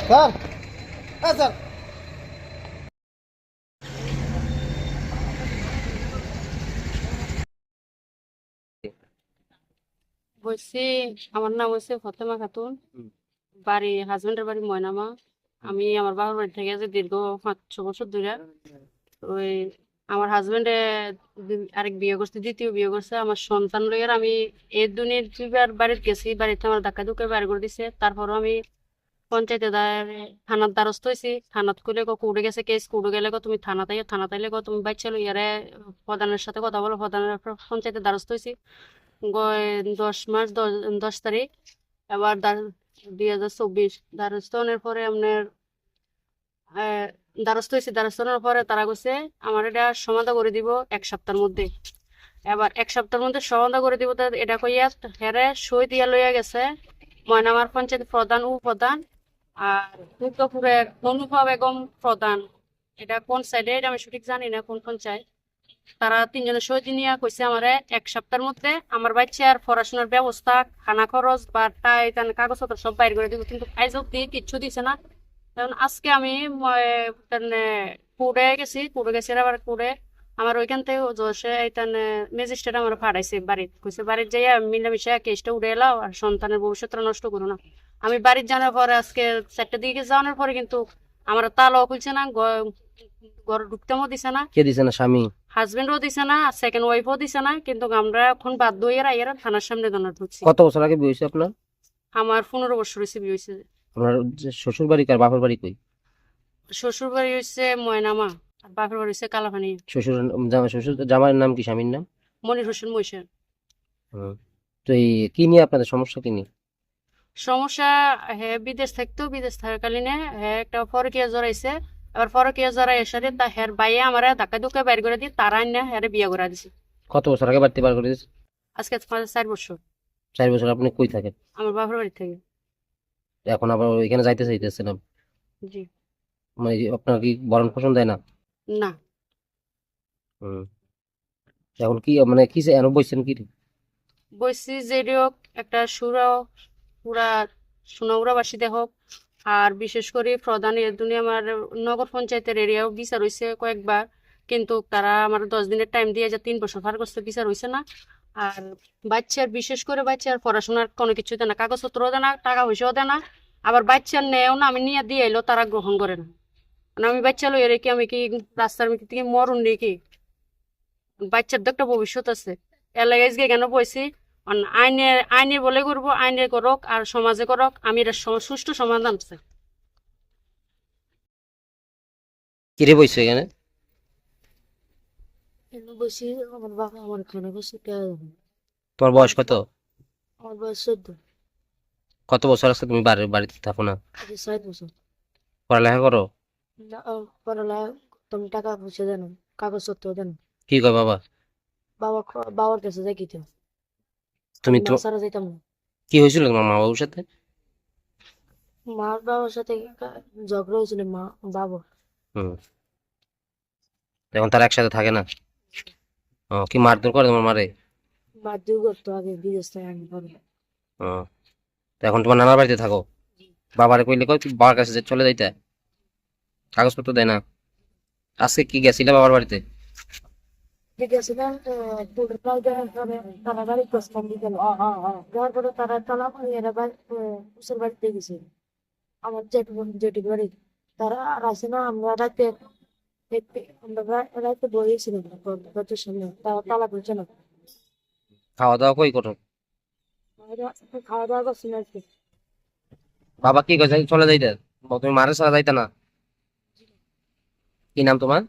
Sir হ্যাঁ sir. বলছি আমার নাম হচ্ছে ফতেমা খাতুন। বাড়ি হাজবেন্ডের বাড়ি ময়নামা আমি আমার বাবার বাড়ি থেকে যে দীর্ঘ পাঁচ ছ বছর ধরে ওই আমার হাজবেন্ডে আরেক বিয়ে করছে, দ্বিতীয় বিয়ে করছে, আমার সন্তান লইয়ার আমি এই দুনিয়ার দুইবার বাড়িতে গেছি বাড়িতে আমার ধাক্কা ধুকে বাইর করে দিছে। তারপরও আমি পঞ্চায়েতে থানার দ্বারস্থ হয়েছি থানাত খুলে গো কুড়ে গেছে কেস কুড়ে গেলে গো তুমি থানা তাইও থানা তাইলে গো তুমি বাচ্চা লইয়ারে প্রধানের সাথে কথা বলো, প্রধানের পঞ্চায়েতে দ্বারস্থ হয়েছি দশ মাস, দশ দশ তারিখ, এবার দুই হাজার চব্বিশ দ্বারস্থ হওয়ার পরে আপনার দ্বারস্থ হয়েছে। দ্বারস্থ হওয়ার পরে তারা কইছে, আমার এটা সমাধা করে দিব এক সপ্তাহের মধ্যে। এবার এক সপ্তাহের মধ্যে সমাধা করে দিব এটা কইয়া হেরে সই দিয়া লইয়া গেছে ময়নামার পঞ্চায়েত প্রধান, উপপ্রধান আর দুর্গাপুরের অনুভা বেগম প্রধান। এটা কোন সাইডে এটা আমি সঠিক জানি না কোন পঞ্চায়েত। তারা তিনজনের সই নিয়ে কইছে আমারে এক সপ্তাহের মধ্যে আমার বাচ্চার পড়াশোনার ব্যবস্থা, খানা খরচ বা টাই কাগজপত্র সব বাইর করে দিব। কিন্তু আজ অব্দি কিচ্ছু দিছে না। কারণ আজকে আমি কুড়ে গেছি কুড়ে গেছি আবার কুড়ে আমার ওইখান থেকে জসে এইখান ম্যাজিস্ট্রেট আমার ফাড়াইছে বাড়িতে। কইছে বাড়ির যাইয়া মিলামিশা কেসটা উড়ে এলাও আর সন্তানের ভবিষ্যৎটা নষ্ট করো না। আমি বাড়ির জানার পরে আজকে চারটে দিকে যাওয়ানোর পরে কিন্তু আমার তালাও খুলছে না ঘর ঢুকতেও দিছে না। কে দিছে না? স্বামী? হাজবেন্ডও দিছে না সেকেন্ড ওয়াইফও দিছে না কিন্তু আমরা এখন বাধ্য আইয়ারা থানার সামনে দানা ঢুকছি। কত বছর আগে বিয়ে হয়েছে আপনার? আমার পনেরো বছর হয়েছে বিয়ে হয়েছে আপনার শ্বশুর বাড়ি কার বাপের বাড়ি কই? শ্বশুর বাড়ি হয়েছে ময়নামা আর বাপের বাড়ি হয়েছে কালাপানি শ্বশুর জামা শ্বশুর জামাইয়ের নাম কি স্বামীর নাম? মনির হোসেন মৈশান তো এই কি নিয়ে আপনাদের সমস্যা কি নিয়ে? সমস্যা হ্যাঁ বিদেশ থাকতো বিদেশ থাকাকালীনে হ্যাঁ একটা ফরকিয়া জড়াইছে। এবার ফরকিয়া জড়াই এসে তা হের বাইয়ে আমার ধাক্কা ধুকে বাইর করে দিয়ে তারা না হ্যাঁ বিয়ে করে দিছে। কত বছর আগে বাড়তে বার করে দিয়েছে? আজকে চার বছর। চার বছর আপনি কই থাকেন? আমার বাপের বাড়ি থেকে। এখন আবার ওইখানে যাইতে চাইতেছেন জি। মানে আপনার কি ভরণ পোষণ দেয় না? না। হুম। এখন কি মানে কি এন বইছেন কি? বলছি যে হোক একটা সুরাও পুরা সোনাউরাবাসীতে হোক। আর বিশেষ করে প্রধান এর দুনিয়া আমার নগর পঞ্চায়েতের এরিয়াও বিচার হয়েছে কয়েকবার। কিন্তু তারা আমার দশ দিনের টাইম দিয়ে যে তিন বছর পার করছে বিচার হয়েছে না আর বাচ্চার, বিশেষ করে বাচ্চার পড়াশোনার কোনো কিছু দেয় না। কাগজপত্রও দেয় না, টাকা পয়সাও দেয় না। আবার বাচ্চার নেও না, আমি নিয়ে দিয়ে এলো তারা গ্রহণ করে না। মানে আমি বাচ্চা লইয়ে রেখে আমি কি রাস্তার থেকে মরুন নাকি? বাচ্চার তো একটা ভবিষ্যৎ আছে। এলাকায় গিয়ে কেন বইছি আইনে আইনের আইনের বলে করব, আইনে করক আর সমাজে করক, আমি এটা সুষ্ঠু সমাধান চাই। কিরে বইছে এখানে? বসি? আমার বাবা আমার খানা বসে? তোমার বয়স কত? আমার বয়স চোদ্দ। কত বছর আছে তুমি বাড়ি বাড়িতে থাকো না? বছর। পড়ালেখা করো? পড়ালা তুমি টাকা পয়সা দেন কাগজপত্র দেন। কি কয় বাবা? বাবা বাবার কাছে যাই কিতে তুমি তো সারা যাইতাম। না কি হয়েছিল তোমার মা বাবুর সাথে? মার বাবার সাথে ঝগড়া হয়েছিল মা বাবা। হুম। এখন তারা একসাথে থাকে না? ও কি মারধর করে তোমার মারে? বাধ্য করতো আগে বিদেশ থেকে আমি ও তো এখন তোমার নানার বাড়িতে থাকো? বাবারে কইলে কই বাবার কাছে যে চলে যাইতে। কাগজপত্র দেয় না। আজকে কি গেছিলে বাবার বাড়িতে? গেছিলাম তারা বাড়ি প্রস্তাব দিতে যাওয়ার পরে তারা তালা এরা উসের বাড়িতে গেছে আমার জেঠু জেঠুর বাড়ি। তারা আর আসে না আমরা রাতে দেখতে রাতে বইয়েছিলাম দরজার সামনে তারা তালা খুলছে না। খাওয়া দাওয়া কই করো? খাওয়া দাওয়া করছি না বাবা কি কইছে? চলে যাইতে। তুমি মারে সারা যাইতে না। কি নাম তোমার?